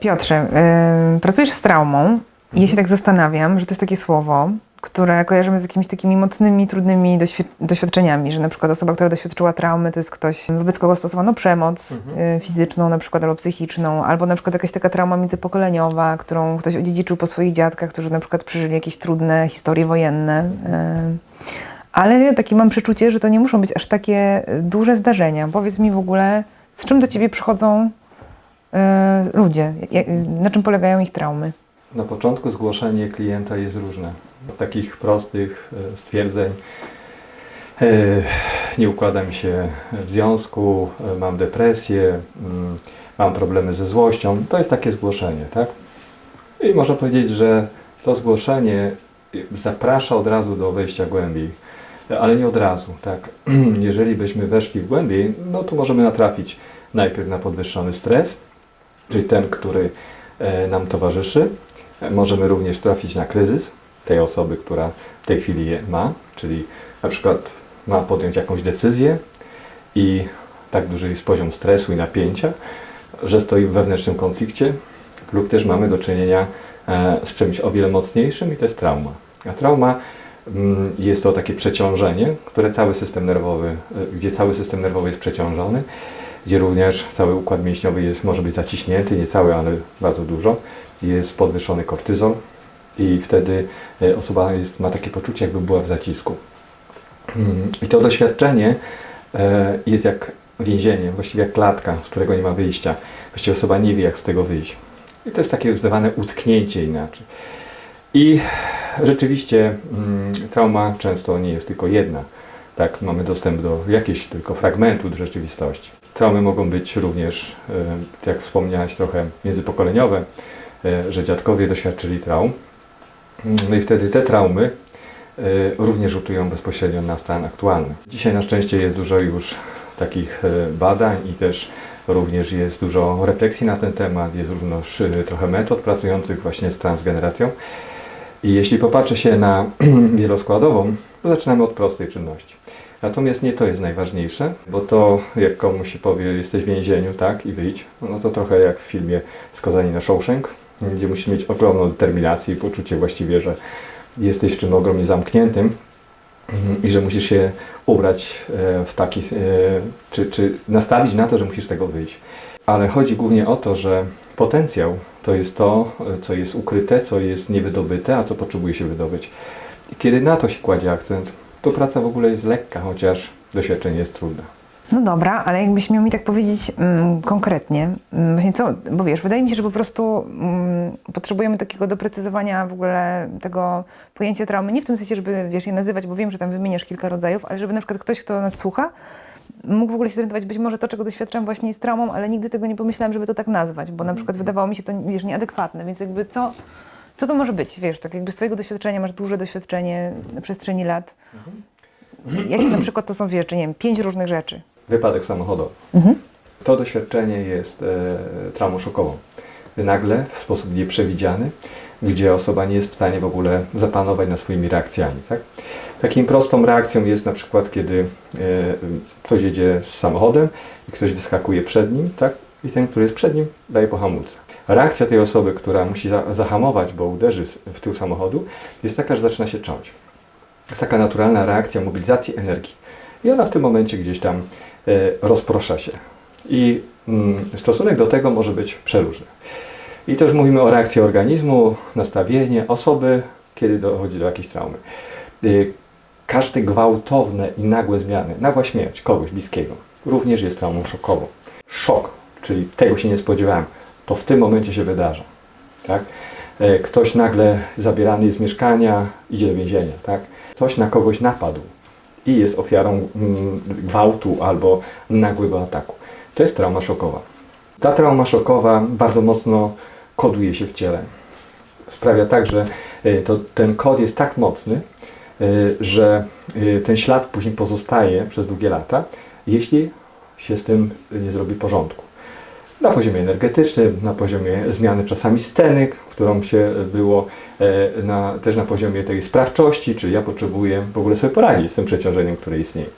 Piotrze, y, pracujesz z traumą ja się tak zastanawiam, że to jest takie słowo, które kojarzymy z jakimiś takimi mocnymi, trudnymi doświ- doświadczeniami, że na przykład osoba, która doświadczyła traumy, to jest ktoś, wobec kogo stosowano przemoc y, fizyczną na przykład albo psychiczną, albo na przykład jakaś taka trauma międzypokoleniowa, którą ktoś odziedziczył po swoich dziadkach, którzy na przykład przeżyli jakieś trudne historie wojenne. y. Ale ja takie mam przeczucie, że to nie muszą być aż takie y, duże zdarzenia. Powiedz mi w ogóle, z czym do ciebie przychodzą ludzie? Na czym polegają ich traumy? Na początku zgłoszenie klienta jest różne. Takich prostych e, stwierdzeń, e, nie układa mi się w związku, e, mam depresję, mm, mam problemy ze złością. To jest takie zgłoszenie, tak? I można powiedzieć, że to zgłoszenie zaprasza od razu do wejścia głębiej, ale nie od razu, tak? Jeżeli byśmy weszli głębiej, no to możemy natrafić najpierw na podwyższony stres, czyli ten, który nam towarzyszy. Możemy również trafić na kryzys tej osoby, która w tej chwili je ma, czyli na przykład ma podjąć jakąś decyzję i tak duży jest poziom stresu i napięcia, że stoi w wewnętrznym konflikcie, lub też mamy do czynienia e, z czymś o wiele mocniejszym i to jest trauma. A trauma mm, jest to takie przeciążenie, które cały system nerwowy, e, gdzie cały system nerwowy jest przeciążony, gdzie również cały układ mięśniowy jest, może być zaciśnięty, nie cały, ale bardzo dużo. Jest podwyższony kortyzol i wtedy e, osoba jest, ma takie poczucie, jakby była w zacisku. Mm, I to doświadczenie e, jest jak więzienie, właściwie jak klatka, z którego nie ma wyjścia. Właściwie osoba nie wie, jak z tego wyjść. I to jest takie zdawane utknięcie inaczej. I rzeczywiście mm, trauma często nie jest tylko jedna. Tak, mamy dostęp do jakiegoś tylko fragmentu rzeczywistości. Traumy mogą być również, e, jak wspomniałaś, trochę międzypokoleniowe, że dziadkowie doświadczyli traum. No i wtedy te traumy e, również rzutują bezpośrednio na stan aktualny. Dzisiaj na szczęście jest dużo już takich e, badań i też również jest dużo refleksji na ten temat, jest również e, trochę metod pracujących właśnie z transgeneracją. I jeśli popatrzy się na wieloskładową, to zaczynamy od prostej czynności. Natomiast nie to jest najważniejsze, bo to jak komuś się powie, jesteś w więzieniu, tak, i wyjdź, no to trochę jak w filmie Skazani na Shawshank, gdzie musisz mieć ogromną determinację i poczucie właściwie, że jesteś w czym ogromnie zamkniętym mhm, i że musisz się ubrać e, w taki, e, czy, czy nastawić na to, że musisz z tego wyjść. Ale chodzi głównie o to, że potencjał to jest to, e, co jest ukryte, co jest niewydobyte, a co potrzebuje się wydobyć. I kiedy na to się kładzie akcent, to praca w ogóle jest lekka, chociaż doświadczenie jest trudne. No dobra, ale jakbyś miał mi tak powiedzieć mm, konkretnie, mm, właśnie co, bo wiesz, wydaje mi się, że po prostu mm, potrzebujemy takiego doprecyzowania w ogóle tego pojęcia traumy, nie w tym sensie, żeby wiesz, je nazywać, bo wiem, że tam wymieniasz kilka rodzajów, ale żeby na przykład ktoś, kto nas słucha, mógł w ogóle się zorientować, być może to, czego doświadczam właśnie jest traumą, ale nigdy tego nie pomyślałam, żeby to tak nazwać, bo na przykład wydawało mi się to, wiesz, nieadekwatne, więc jakby co, co to może być, wiesz, tak jakby z twojego doświadczenia, masz duże doświadczenie na przestrzeni lat, jakie na przykład to są, wiesz, czy nie wiem, pięć różnych rzeczy. Wypadek samochodowy. Mhm. To doświadczenie jest e, traumą szokową. Nagle, w sposób nieprzewidziany, gdzie osoba nie jest w stanie w ogóle zapanować nad swoimi reakcjami. Tak? Takim prostą reakcją jest na przykład, kiedy e, ktoś jedzie z samochodem i ktoś wyskakuje przed nim, tak? i ten, który jest przed nim, daje po hamulce. Reakcja tej osoby, która musi za, zahamować, bo uderzy w tył samochodu, jest taka, że zaczyna się cząć. Jest taka naturalna reakcja mobilizacji energii. I ona w tym momencie gdzieś tam rozprosza się. I mm, stosunek do tego może być przeróżny. I też mówimy o reakcji organizmu, nastawienie osoby, kiedy dochodzi do jakiejś traumy. Y, Każde gwałtowne i nagłe zmiany, nagła śmierć kogoś bliskiego, również jest traumą szokową. Szok, czyli tego się nie spodziewałem, to w tym momencie się wydarza. Tak? E, Ktoś nagle zabierany jest z mieszkania, idzie do więzienia. Tak? Ktoś na kogoś napadł i jest ofiarą mm, gwałtu albo nagłego ataku. To jest trauma szokowa. Ta trauma szokowa bardzo mocno koduje się w ciele. Sprawia tak, że y, to, ten kod jest tak mocny, y, że y, ten ślad później pozostaje przez długie lata, jeśli się z tym nie zrobi porządku. Na poziomie energetycznym, na poziomie zmiany czasami sceny, którą się było, e, na, też na poziomie tej sprawczości, czyli ja potrzebuję w ogóle sobie poradzić z tym przeciążeniem, które istnieje.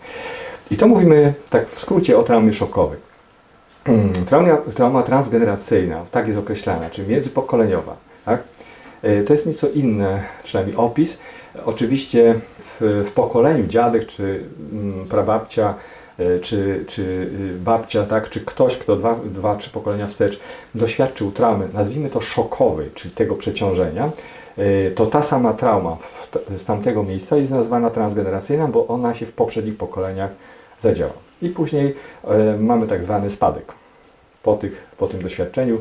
I to mówimy tak w skrócie o traumie szokowej. Mm, Trauma, trauma transgeneracyjna, tak jest określana, czyli międzypokoleniowa. Tak? E, To jest nieco inny, przynajmniej opis. Oczywiście w, w pokoleniu dziadek czy mm, prababcia, czy, czy y, babcia, tak, czy ktoś, kto dwa, dwa, trzy pokolenia wstecz doświadczył traumy, nazwijmy to szokowej, czyli tego przeciążenia, e, to ta sama trauma z tamtego miejsca jest nazwana transgeneracyjna, bo ona się w poprzednich pokoleniach zadziała. I później e, mamy tak zwany spadek po, tych, po tym doświadczeniu,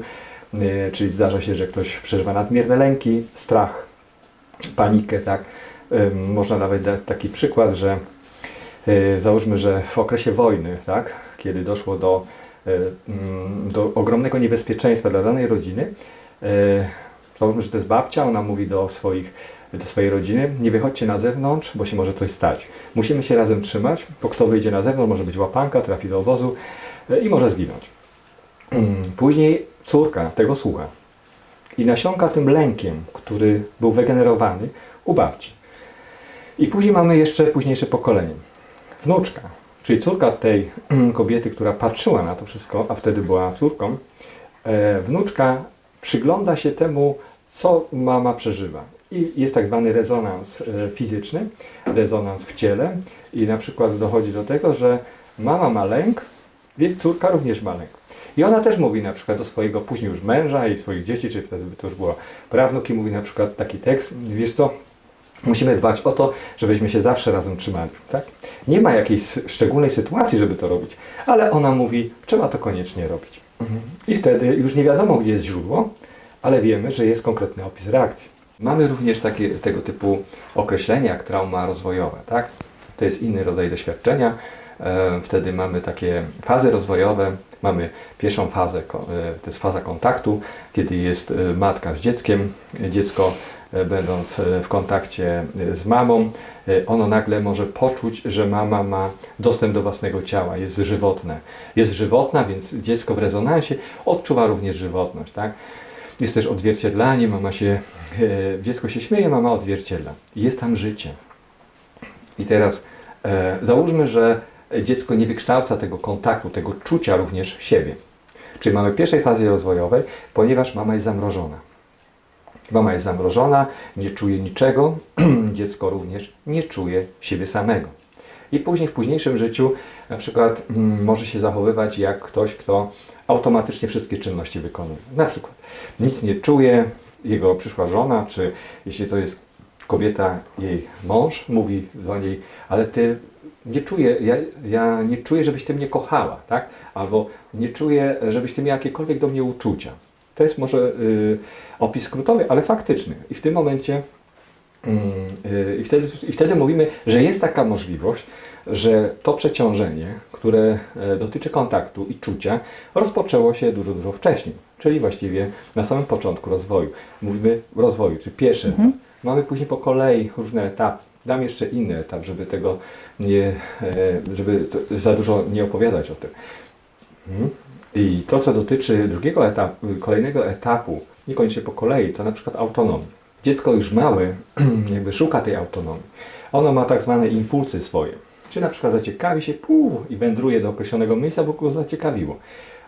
e, czyli zdarza się, że ktoś przeżywa nadmierne lęki, strach, panikę, tak. E, Można nawet dać taki przykład, że e, załóżmy, że w okresie wojny, tak, kiedy doszło do, e, mm, do ogromnego niebezpieczeństwa dla danej rodziny, e, załóżmy, że to jest babcia, ona mówi do swoich do swojej rodziny, nie wychodźcie na zewnątrz, bo się może coś stać. Musimy się razem trzymać, bo kto wyjdzie na zewnątrz, może być łapanka, trafi do obozu e, i może zginąć. Mm, Później córka tego słucha i nasiąka tym lękiem, który był wygenerowany u babci. I później mamy jeszcze późniejsze pokolenie. Wnuczka, czyli córka tej kobiety, która patrzyła na to wszystko, a wtedy była córką, e, wnuczka przygląda się temu, co mama przeżywa. I jest tak zwany rezonans e, fizyczny, rezonans w ciele i na przykład dochodzi do tego, że mama ma lęk, więc córka również ma lęk. I ona też mówi na przykład do swojego później już męża i swoich dzieci, czy wtedy to już była prawnuk i mówi na przykład taki tekst, wiesz co, musimy dbać o to, żebyśmy się zawsze razem trzymali. Tak? Nie ma jakiejś szczególnej sytuacji, żeby to robić, ale ona mówi, trzeba to koniecznie robić. I wtedy już nie wiadomo, gdzie jest źródło, ale wiemy, że jest konkretny opis reakcji. Mamy również takie, tego typu określenia jak trauma rozwojowa. Tak? To jest inny rodzaj doświadczenia. E, Wtedy mamy takie fazy rozwojowe. Mamy pierwszą fazę, e, to jest faza kontaktu, kiedy jest e, matka z dzieckiem. Dziecko będąc e, w kontakcie e, z mamą, e, ono nagle może poczuć, że mama ma dostęp do własnego ciała, jest żywotne. Jest żywotna, więc dziecko w rezonansie odczuwa również żywotność. Tak? Jest też odzwierciedlanie, mama się, e, dziecko się śmieje, mama odzwierciedla. Jest tam życie. I teraz e, załóżmy, że dziecko nie wykształca tego kontaktu, tego czucia również siebie. Czyli mamy pierwszej fazie rozwojowej, ponieważ mama jest zamrożona. Mama jest zamrożona, nie czuje niczego, dziecko również nie czuje siebie samego. I później w późniejszym życiu na przykład mm, może się zachowywać jak ktoś, kto automatycznie wszystkie czynności wykonuje. Na przykład nic nie czuje, jego przyszła żona, czy jeśli to jest kobieta, jej mąż mówi do niej, ale ty nie czuję, ja, ja nie czuję, żebyś ty mnie kochała, tak? Albo nie czuję, żebyś ty miała jakiekolwiek do mnie uczucia. To jest może y, opis skrótowy, ale faktyczny. I w tym momencie Mm, y, I wtedy, I wtedy mówimy, że jest taka możliwość, że to przeciążenie, które e, dotyczy kontaktu i czucia, rozpoczęło się dużo, dużo wcześniej, czyli właściwie na samym początku rozwoju. Mówimy rozwoju, czy pierwszy etap. Mamy później po kolei różne etapy. Dam jeszcze inny etap, żeby tego nie, e, żeby za dużo nie opowiadać o tym. I to, co dotyczy drugiego etapu, kolejnego etapu, niekoniecznie po kolei, to na przykład autonomii. Dziecko już małe jakby szuka tej autonomii. Ono ma tak zwane impulsy swoje. Czy na przykład zaciekawi się pół i wędruje do określonego miejsca, bo go zaciekawiło.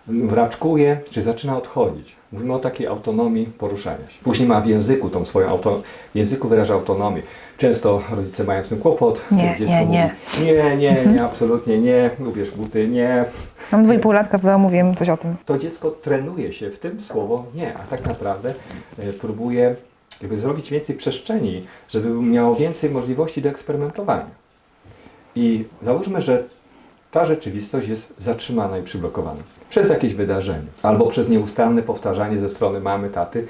Wraczkuje, czy zaczyna odchodzić. Mówimy o takiej autonomii poruszania się. Później ma w języku tą swoją autonomię. W języku wyraża autonomię. Często rodzice mają z tym kłopot. Nie, nie, nie. Mówi, nie, nie, nie, absolutnie nie. Ubierz buty, nie. Mam dwa i pół latka, wiem coś o tym. to dziecko trenuje się w tym słowo nie, a tak naprawdę e, próbuje jakby zrobić więcej przestrzeni, żeby miało więcej możliwości do eksperymentowania. I załóżmy, że ta rzeczywistość jest zatrzymana i przyblokowana przez jakieś wydarzenie, albo przez nieustanne powtarzanie ze strony mamy, taty,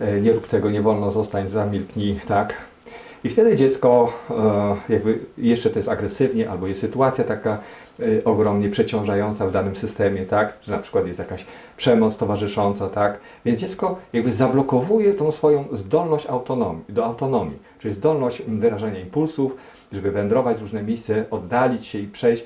e, nie rób tego, nie wolno, zostań, zamilknij, tak? I wtedy dziecko e, jakby jeszcze to jest agresywnie, albo jest sytuacja taka e, ogromnie przeciążająca w danym systemie, tak? Że na przykład jest jakaś przemoc towarzysząca, tak? Więc dziecko jakby zablokowuje tą swoją zdolność autonomii, do autonomii, czyli zdolność wyrażania impulsów, żeby wędrować w różne miejsca, oddalić się i przejść.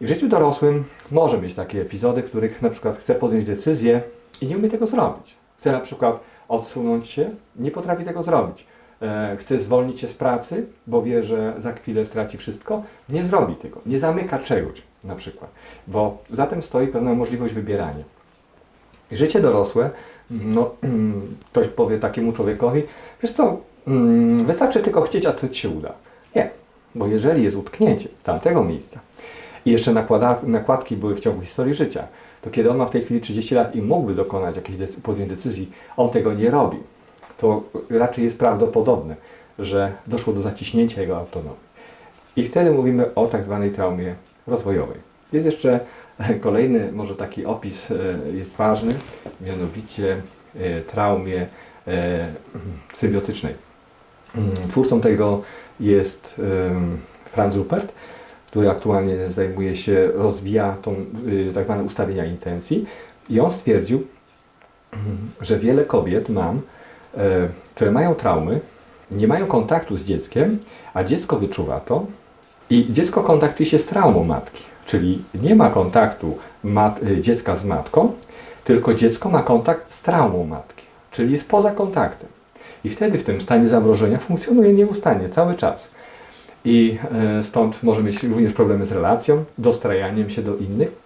I w życiu dorosłym może mieć takie epizody, w których na przykład chce podjąć decyzję i nie umie tego zrobić. Chce na przykład odsunąć się, nie potrafi tego zrobić. E, chce zwolnić się z pracy, bo wie, że za chwilę straci wszystko, nie zrobi tego, nie zamyka czegoś na przykład, bo za tym stoi pewna możliwość wybierania. Życie dorosłe, no, ktoś powie takiemu człowiekowi, wiesz co, mm, wystarczy tylko chcieć, a to ci się uda. Nie, bo jeżeli jest utknięcie tamtego miejsca i jeszcze nakłada, nakładki były w ciągu historii życia, to kiedy on ma w tej chwili 30 lat i mógłby dokonać jakiejś decy- podjąć decyzji, on tego nie robi, to raczej jest prawdopodobne, że doszło do zaciśnięcia jego autonomii. I wtedy mówimy o tak zwanej traumie rozwojowej. Jest jeszcze kolejny, może taki opis e, jest ważny, mianowicie e, traumie e, symbiotycznej. Mm, Twórcą tego jest Franz Rupert, który aktualnie zajmuje się, rozwija tą y, tak zwane ustawienia intencji i on stwierdził, mm, że wiele kobiet mam, e, które mają traumy, nie mają kontaktu z dzieckiem, a dziecko wyczuwa to i dziecko kontaktuje się z traumą matki, czyli nie ma kontaktu mat, y, dziecka z matką, tylko dziecko ma kontakt z traumą matki, czyli jest poza kontaktem. I wtedy w tym stanie zamrożenia funkcjonuje nieustannie, cały czas. I e, stąd może mieć również problemy z relacją, dostrajaniem się do innych,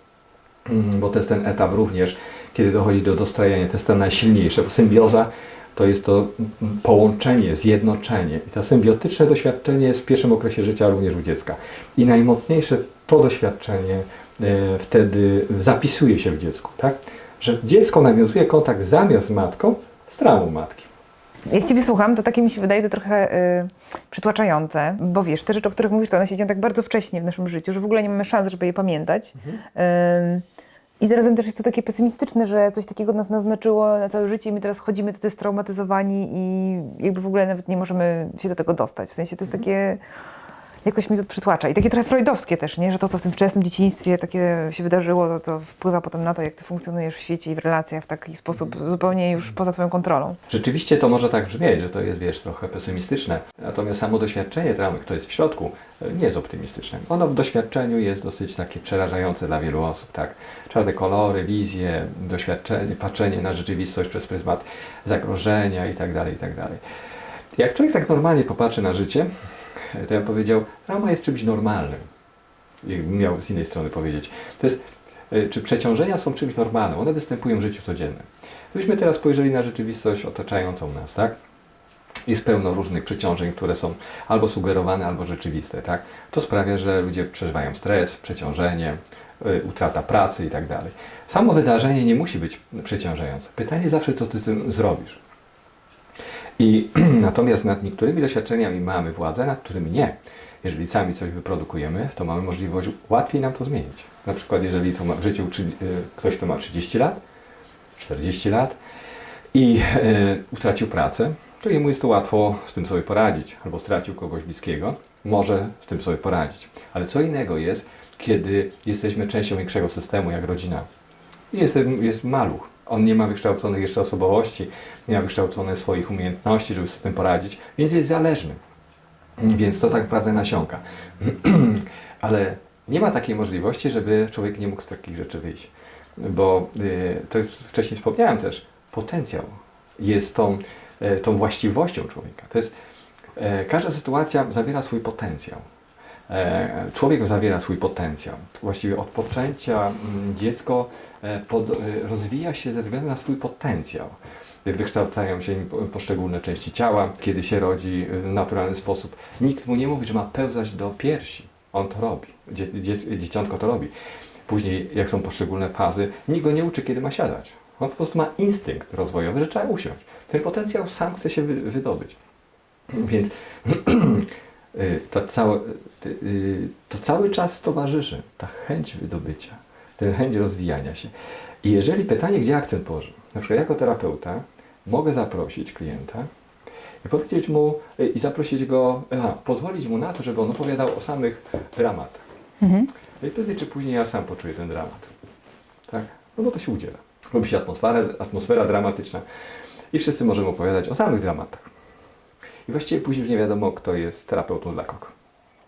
Mm, bo to jest ten etap również, kiedy dochodzi do dostrajania, to jest to najsilniejsze, bo symbioza to jest to mm, połączenie, zjednoczenie. I to symbiotyczne doświadczenie jest w pierwszym okresie życia również u dziecka. I najmocniejsze to doświadczenie e, wtedy zapisuje się w dziecku, tak? Że dziecko nawiązuje kontakt zamiast z matką z traumą matki. Jak Ciebie słucham, to takie mi się wydaje to trochę y, przytłaczające, bo wiesz, te rzeczy, o których mówisz, to one się dzieją tak bardzo wcześnie w naszym życiu, że w ogóle nie mamy szans, żeby je pamiętać. Ym, I zarazem też jest to takie pesymistyczne, że coś takiego nas naznaczyło na całe życie i my teraz chodzimy tacy straumatyzowani i jakby w ogóle nawet nie możemy się do tego dostać. W sensie to jest takie, jakoś mi to przytłacza. I takie trochę freudowskie też, nie? że to, co w tym wczesnym dzieciństwie takie się wydarzyło, to, to wpływa potem na to, jak ty funkcjonujesz w świecie i w relacjach w taki sposób zupełnie już poza twoją kontrolą. Rzeczywiście to może tak brzmieć, że to jest, wiesz, trochę pesymistyczne. Natomiast samo doświadczenie traumy, kto jest w środku, nie jest optymistyczne. Ono w doświadczeniu jest dosyć takie przerażające dla wielu osób, tak? Czarne kolory, wizje, doświadczenie, patrzenie na rzeczywistość przez pryzmat zagrożenia i tak dalej, i tak. Jak człowiek tak normalnie popatrzy na życie, to ja bym powiedział, trauma jest czymś normalnym. Jakbym miał z innej strony powiedzieć. To jest, e, czy przeciążenia są czymś normalnym? One występują w życiu codziennym. Gdybyśmy teraz spojrzeli na rzeczywistość otaczającą nas, tak? Jest pełno różnych przeciążeń, które są albo sugerowane, albo rzeczywiste, tak? To sprawia, że ludzie przeżywają stres, przeciążenie, y, utrata pracy i tak dalej. Samo wydarzenie nie musi być przeciążające. Pytanie zawsze, co ty z tym zrobisz. I natomiast nad niektórymi doświadczeniami mamy władzę, nad którymi nie. Jeżeli sami coś wyprodukujemy, to mamy możliwość łatwiej nam to zmienić. Na przykład, jeżeli to ma w życiu y, ktoś, kto ma 30 lat, 40 lat i e, utracił pracę, to jemu jest to łatwo z tym sobie poradzić, albo stracił kogoś bliskiego, może z tym sobie poradzić. Ale co innego jest, kiedy jesteśmy częścią większego systemu, jak rodzina. Jest, jest maluch. On nie ma wykształconych jeszcze osobowości, nie ma wykształconych swoich umiejętności, żeby sobie z tym poradzić, więc jest zależny. Więc to tak naprawdę nasiąka. Ale nie ma takiej możliwości, żeby człowiek nie mógł z takich rzeczy wyjść. Bo y, to już wcześniej wspomniałem też, potencjał jest tą, e, tą właściwością człowieka. To jest, e, każda sytuacja zawiera swój potencjał. E, Człowiek zawiera swój potencjał. Właściwie od poczęcia mm, dziecko pod, e, rozwija się ze względu na swój potencjał. Wykształcają się poszczególne części ciała, kiedy się rodzi w naturalny sposób. Nikt mu nie mówi, że ma pełzać do piersi. On to robi. Dzie, dzie, dzieciątko to robi. Później, jak są poszczególne fazy, nikt go nie uczy, kiedy ma siadać. On po prostu ma instynkt rozwojowy, że trzeba usiąść. Ten potencjał sam chce się wy, wydobyć. Więc y, to, y, y, to cały czas towarzyszy ta chęć wydobycia, ta chęć rozwijania się. I jeżeli pytanie, gdzie akcent położyć, na przykład jako terapeuta mogę zaprosić klienta i powiedzieć mu y, i zaprosić go, aha, pozwolić mu na to, żeby on opowiadał o samych dramatach. Mhm. No I wtedy czy później ja sam poczuję ten dramat. Tak? No bo to się udziela. Robi się atmosfera, atmosfera dramatyczna i wszyscy możemy opowiadać o samych dramatach. I właściwie później już nie wiadomo, kto jest terapeutą dla kogo.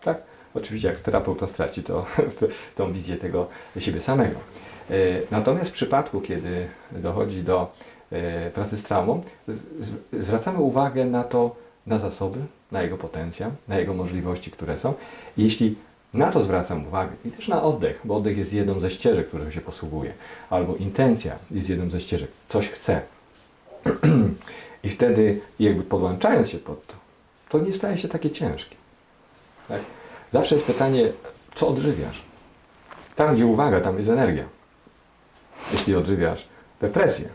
Tak? Oczywiście jak terapeuta straci to, to, tą wizję tego siebie samego. E, Natomiast w przypadku, kiedy dochodzi do e, pracy z traumą, zwracamy uwagę na to, na zasoby, na jego potencjał, na jego możliwości, które są. Jeśli na to zwracam uwagę i też na oddech, bo oddech jest jedną ze ścieżek, którą się posługuje, albo intencja jest jedną ze ścieżek, coś chcę. I wtedy jakby podłączając się pod to, to nie staje się takie ciężkie. Tak? Zawsze jest pytanie, co odżywiasz? Tam, gdzie uwaga, tam jest energia. Jeśli odżywiasz depresję,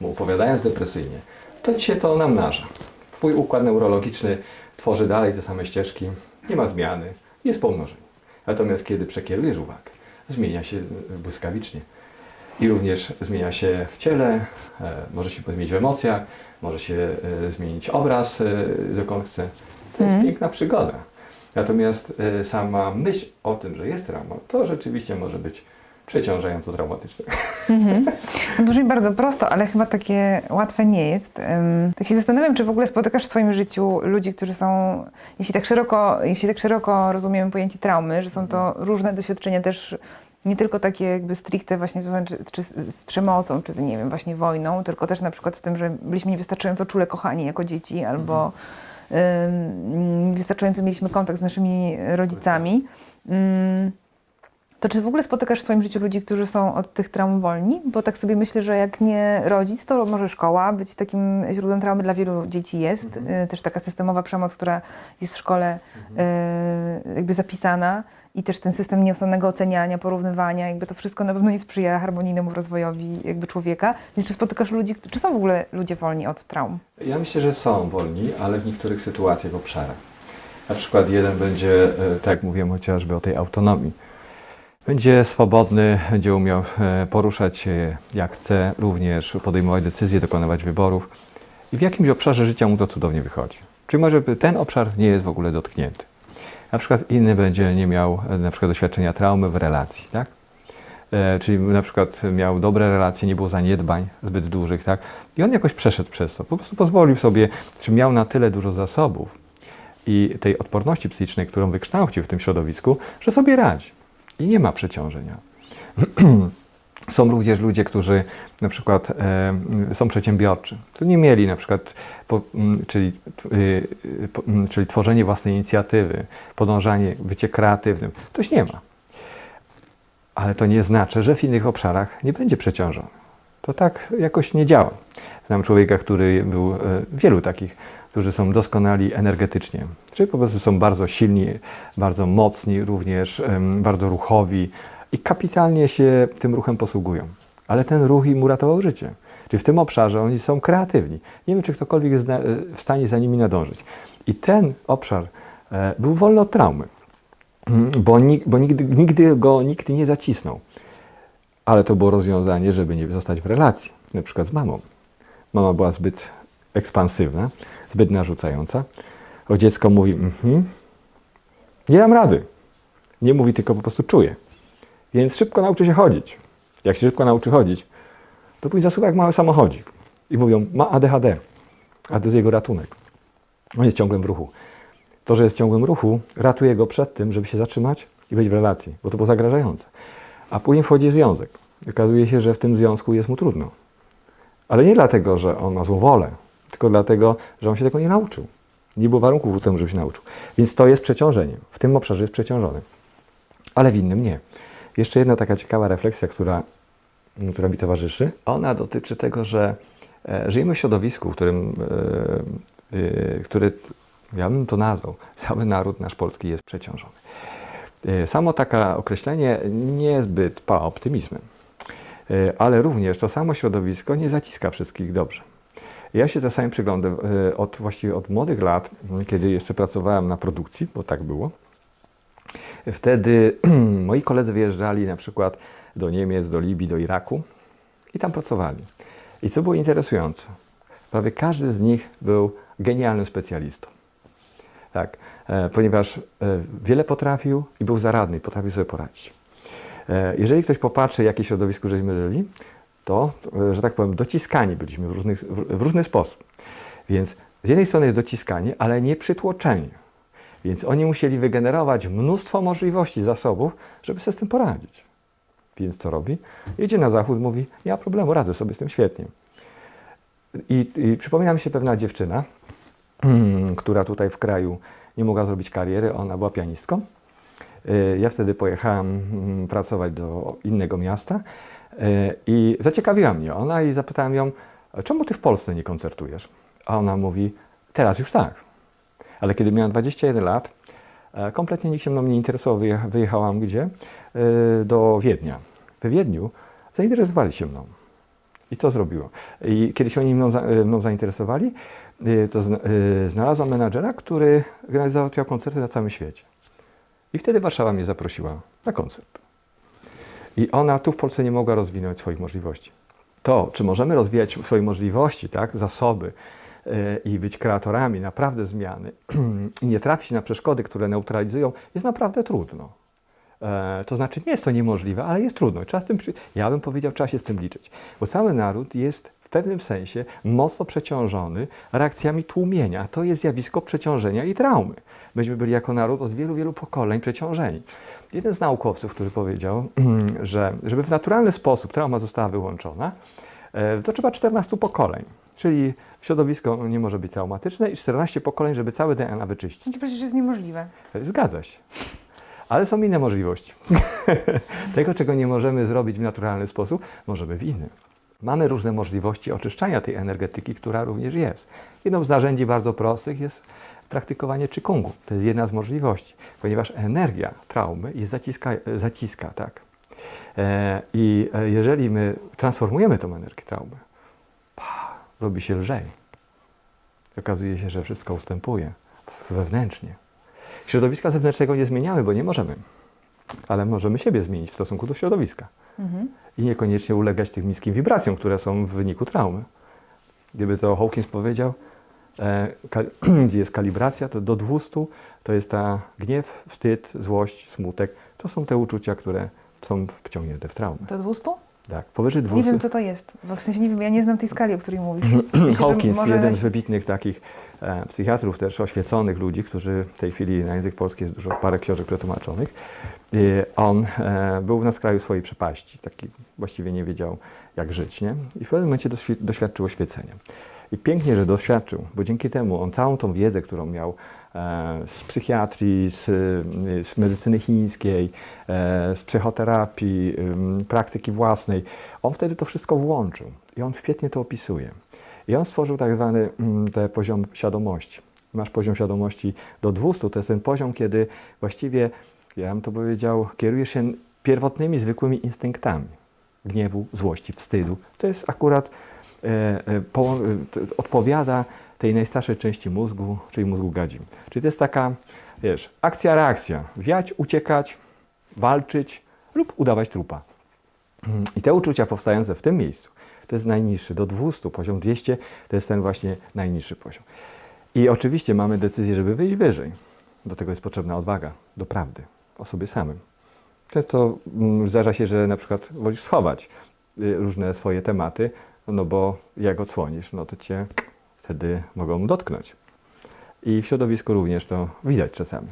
bo opowiadając depresyjnie, to ci się to namnaża. Twój układ neurologiczny tworzy dalej te same ścieżki, nie ma zmiany, jest pomnożenie. Natomiast kiedy przekierujesz uwagę, zmienia się błyskawicznie. I również zmienia się w ciele, e, może się zmienić w emocjach, może się e, zmienić obraz, e, dokąd chce. To jest Mhm. piękna przygoda. Natomiast e, sama myśl o tym, że jest trauma, to rzeczywiście może być przeciążająco traumatyczne. Mhm. To brzmi bardzo prosto, ale chyba takie łatwe nie jest. Tak się zastanawiam, czy w ogóle spotykasz w swoim życiu ludzi, którzy są, jeśli tak szeroko, jeśli tak szeroko rozumiemy pojęcie traumy, że są to różne doświadczenia też nie tylko takie jakby stricte właśnie związane czy, czy z, z przemocą, czy z, nie wiem, właśnie wojną, tylko też na przykład z tym, że byliśmy niewystarczająco czule kochani jako dzieci, albo ym, niewystarczająco mieliśmy kontakt z naszymi rodzicami. To czy w ogóle spotykasz w swoim życiu ludzi, którzy są od tych traum wolni? Bo tak sobie myślę, że jak nie rodzic, to może szkoła być takim źródłem traumy dla wielu dzieci jest. Y, Też taka systemowa przemoc, która jest w szkole y, jakby zapisana i też ten system nieustannego oceniania, porównywania, jakby to wszystko na pewno nie sprzyja harmonijnemu rozwojowi jakby człowieka. Więc czy spotykasz ludzi, czy są w ogóle ludzie wolni od traum? Ja myślę, że są wolni, ale w niektórych sytuacjach, obszarach. Na przykład jeden będzie, e, tak jak mówiłem chociażby o tej autonomii, będzie swobodny, będzie umiał e, poruszać się jak chce, również podejmować decyzje, dokonywać wyborów i w jakimś obszarze życia mu to cudownie wychodzi. Czyli może ten obszar nie jest w ogóle dotknięty. Na przykład inny będzie nie miał e, na przykład doświadczenia traumy w relacji, tak? E, czyli na przykład miał dobre relacje, nie było zaniedbań zbyt dużych, tak? I on jakoś przeszedł przez to, po prostu pozwolił sobie, czy miał na tyle dużo zasobów i tej odporności psychicznej, którą wykształcił w tym środowisku, że sobie radzi i nie ma przeciążenia. Są również ludzie, którzy na przykład e, są przedsiębiorczy. Tu nie mieli na przykład, po, czyli, y, y, po, czyli tworzenie własnej inicjatywy, podążanie, bycie kreatywnym. Toś nie ma. Ale to nie znaczy, że w innych obszarach nie będzie przeciążony. To tak jakoś nie działa. Znam człowieka, który był, e, wielu takich, którzy są doskonali energetycznie, czyli po prostu są bardzo silni, bardzo mocni, również bardzo ruchowi i kapitalnie się tym ruchem posługują. Ale ten ruch im uratował życie. Czyli w tym obszarze oni są kreatywni. Nie wiem, czy ktokolwiek jest w stanie za nimi nadążyć. I ten obszar e, był wolny od traumy, Mm, bo, bo nigdy, nigdy go nikt nie zacisnął. Ale to było rozwiązanie, żeby nie zostać w relacji, na przykład z mamą. Mama była zbyt ekspansywna, zbyt narzucająca. O dziecko mówi, mhm, nie dam rady. Nie mówi, tylko po prostu czuje. Więc szybko nauczy się chodzić. Jak się szybko nauczy chodzić, to później zasuwa jak mały samochodzik. I mówią, ma ADHD, a to jest jego ratunek. On jest ciągłym w ruchu. To, że jest w ciągłym ruchu, ratuje go przed tym, żeby się zatrzymać i być w relacji, bo to było zagrażające. A później wchodzi związek. Okazuje się, że w tym związku jest mu trudno. Ale nie dlatego, że on ma złą wolę, tylko dlatego, że on się tego nie nauczył. Nie było warunków ku temu, żeby się nauczył. Więc to jest przeciążeniem. W tym obszarze jest przeciążony. Ale w innym nie. Jeszcze jedna taka ciekawa refleksja, która, m, która mi towarzyszy. Ona dotyczy tego, że e, żyjemy w środowisku, w którym, e, e, który, ja bym to nazwał, cały naród nasz polski jest przeciążony. Samo takie określenie niezbyt pa optymizmem, ale również to samo środowisko nie zaciska wszystkich dobrze. Ja się czasami przyglądam od właściwie od młodych lat, kiedy jeszcze pracowałem na produkcji, bo tak było. Wtedy moi koledzy wyjeżdżali na przykład do Niemiec, do Libii, do Iraku i tam pracowali. I co było interesujące, prawie każdy z nich był genialnym specjalistą. Tak, e, ponieważ e, wiele potrafił i był zaradny, potrafił sobie poradzić. E, jeżeli ktoś popatrzy, jakie środowisku żeśmy żyli, to, że tak powiem, dociskani byliśmy w, różnych, w różny sposób. Więc z jednej strony jest dociskanie, ale nie przytłoczenie. Więc oni musieli wygenerować mnóstwo możliwości, zasobów, żeby sobie z tym poradzić. Więc co robi? Jedzie na zachód, mówi, nie ma problemu, radzę sobie z tym świetnie. I, i przypomina mi się pewna dziewczyna, która tutaj w kraju nie mogła zrobić kariery, ona była pianistką. Y, Ja wtedy pojechałem mm, pracować do innego miasta y, i zaciekawiła mnie ona i zapytałem ją, czemu ty w Polsce nie koncertujesz? A ona mówi, teraz już tak. Ale kiedy miałem 21 lat, e, kompletnie nikt się mną nie interesował, wyjecha- wyjechałam gdzie? Y, Do Wiednia. We Wiedniu zainteresowali się mną. I co zrobiło? I kiedy się oni mną, y, mną zainteresowali, to zna, znalazłam menadżera, który załatwiał koncerty na całym świecie. I wtedy Warszawa mnie zaprosiła na koncert. I ona tu w Polsce nie mogła rozwinąć swoich możliwości. To, czy możemy rozwijać swoje możliwości, tak, zasoby i być kreatorami naprawdę zmiany i nie trafić na przeszkody, które neutralizują, jest naprawdę trudno. E, To znaczy, nie jest to niemożliwe, ale jest trudno. Trzeba z tym, ja bym powiedział, trzeba się z tym liczyć. Bo cały naród jest w pewnym sensie mocno przeciążony reakcjami tłumienia. To jest zjawisko przeciążenia i traumy. Myśmy byli jako naród od wielu, wielu pokoleń przeciążeni. Jeden z naukowców, który powiedział, że żeby w naturalny sposób trauma została wyłączona, e, to trzeba 14 pokoleń. Czyli środowisko nie może być traumatyczne i 14 pokoleń, żeby całe DNA wyczyścić. To przecież jest niemożliwe. Zgadza się. Ale są inne możliwości. Tego, czego nie możemy zrobić w naturalny sposób, możemy w inny. Mamy różne możliwości oczyszczania tej energetyki, która również jest. Jedną z narzędzi bardzo prostych jest praktykowanie Qigongу. To jest jedna z możliwości, ponieważ energia traumy jest zaciska, zaciska tak? E, I e, jeżeli my transformujemy tą energię traumy, robi się lżej. Okazuje się, że wszystko ustępuje wewnętrznie. Środowiska zewnętrznego nie zmieniamy, bo nie możemy. Ale możemy siebie zmienić w stosunku do środowiska. Mhm. I niekoniecznie ulegać tym niskim wibracjom, które są w wyniku traumy. Gdyby to Hawkins powiedział, e, gdzie jest kalibracja, to do 200 to jest ta gniew, wstyd, złość, smutek. To są te uczucia, które są wciągnięte w traumę. To 200? Tak, powyżej Nie 200. wiem, co to jest. Bo w sensie nie wiem, ja nie znam tej skali, o której mówisz. Że Hawkins, może jeden z wybitnych takich e, psychiatrów, też oświeconych ludzi, którzy w tej chwili na język polski jest dużo, parę książek przetłumaczonych. E, on e, był na skraju swojej przepaści, taki właściwie nie wiedział, jak żyć, nie? I w pewnym momencie doświ- doświadczył oświecenia. I pięknie, że doświadczył, bo dzięki temu on całą tą wiedzę, którą miał z psychiatrii, z, z medycyny chińskiej, e, z psychoterapii, praktyki własnej, on wtedy to wszystko włączył i on świetnie to opisuje. I on stworzył tak zwany te poziom świadomości. Masz poziom świadomości do 200, to jest ten poziom, kiedy właściwie, ja bym to powiedział, kierujesz się pierwotnymi, zwykłymi instynktami gniewu, złości, wstydu. To jest akurat, e, e, e, to odpowiada tej najstarszej części mózgu, czyli mózgu gadzim. Czyli to jest taka, wiesz, akcja, reakcja. Wiać, uciekać, walczyć lub udawać trupa. I te uczucia powstające w tym miejscu, to jest najniższy, do 200, poziom 200 to jest ten właśnie najniższy poziom. I oczywiście mamy decyzję, żeby wyjść wyżej. Do tego jest potrzebna odwaga, do prawdy, o sobie samym. Często mm, zdarza się, że na przykład wolisz schować y, różne swoje tematy, no bo jak odsłonisz, no to cię wtedy mogą dotknąć. I w środowisku również to widać czasami.